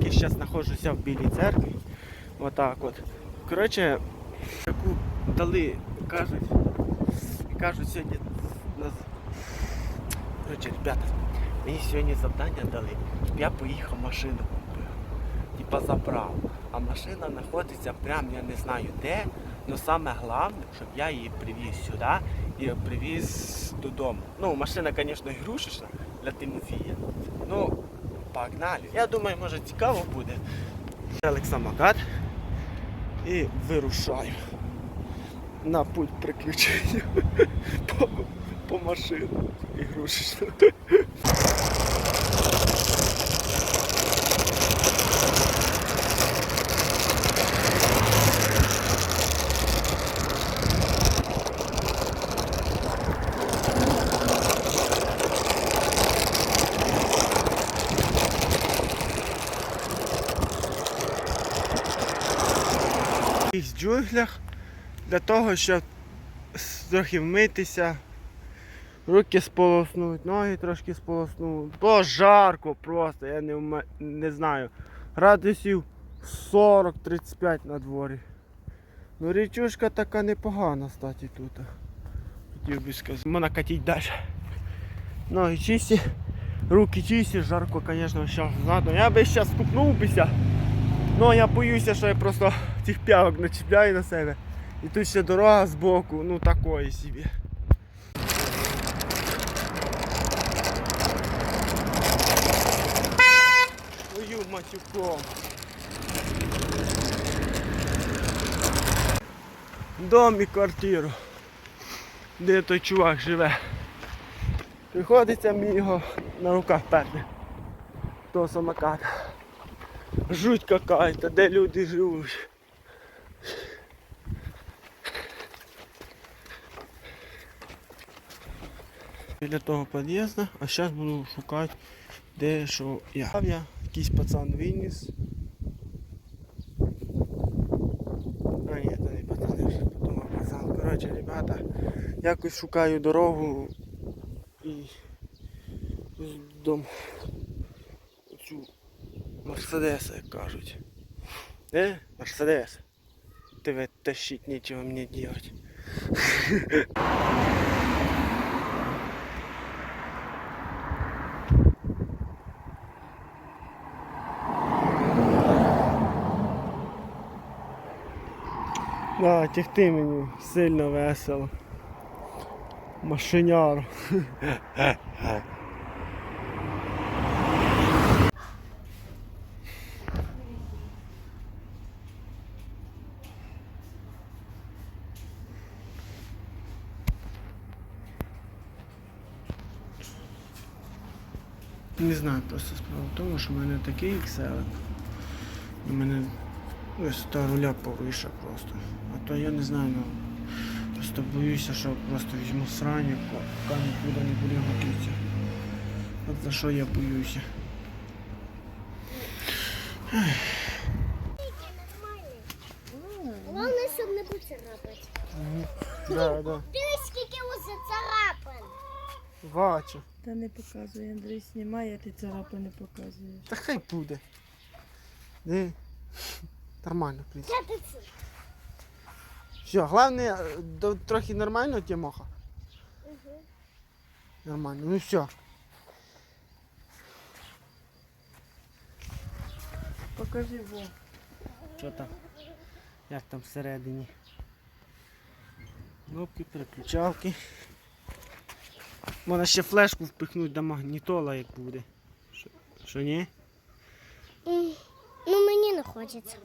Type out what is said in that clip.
я зараз знаходжуся в Білій церкві. Отак от. Коротше, таку дали, кажуть, кажуть сьогодні. Коротше, ребята, мені сьогодні завдання дали, щоб я поїхав машину купив. Типа забрав. А машина знаходиться прям я не знаю де. але саме головне, щоб я її привіз сюди і привіз додому. Ну, машина, звісно, ігрушечна для Тимофія. Ну, погнали. Я думаю, може цікаво буде. Самокат і вирушаю на путь приключення по, по машину ігрушечну. Джунглях для того, щоб трохи вмитися, руки сполоснуть, ноги трошки сполоснуть. Бо жарко просто, я не, вме- не знаю. Градусів 40-35 на дворі. Ну річушка така непогана, кстати, тут. Хотів би сказати. Можна катіть далі. Ноги чисті, руки чисті, жарко, звісно, зараз. Я би зараз купнув. Ну я боюся, що я просто цих п'явок начіпляю на себе. І тут ще дорога з боку, ну такої собі. Твою матюком. Дом і квартиру. Де той чувак живе. Приходиться мені його на руках перти. Того самоката. Жуть какая-то, де люди живуть. Біля того під'їзду, а зараз буду шукати, де що я. Я якийсь пацан виніс. А ні, це не пацан, я вже подумав пацан. Коротше, ребята, якось шукаю дорогу і з дому. Оцю Мерседеса, як кажуть. Э, Мерседес. Тебе тащить нечего мне делать. Да, тягти мені сильно весело. Машиняр. Не знаю, просто справа в тому, що в мене такий Excel. У мене ось та руля повиша просто. А то я не знаю, ну просто боюся, що просто візьму срані, поки нікуди не буде готитися. От за що я боюся. Головне, щоб не поцарапати. Да, да. Бачу. Та не показує, Андрій знімає, а ти царапи не показуєш. Та хай буде. Не. Нормально. Це. Все, головне, е, до- трохи нормально Тимоха? Нормально, ну все. Покажи во. Що там? Як там всередині? Кнопки, переключалки. Можна ще флешку впихнути до магнітола, як буде. Що, ні? Ну, мені не хочеться.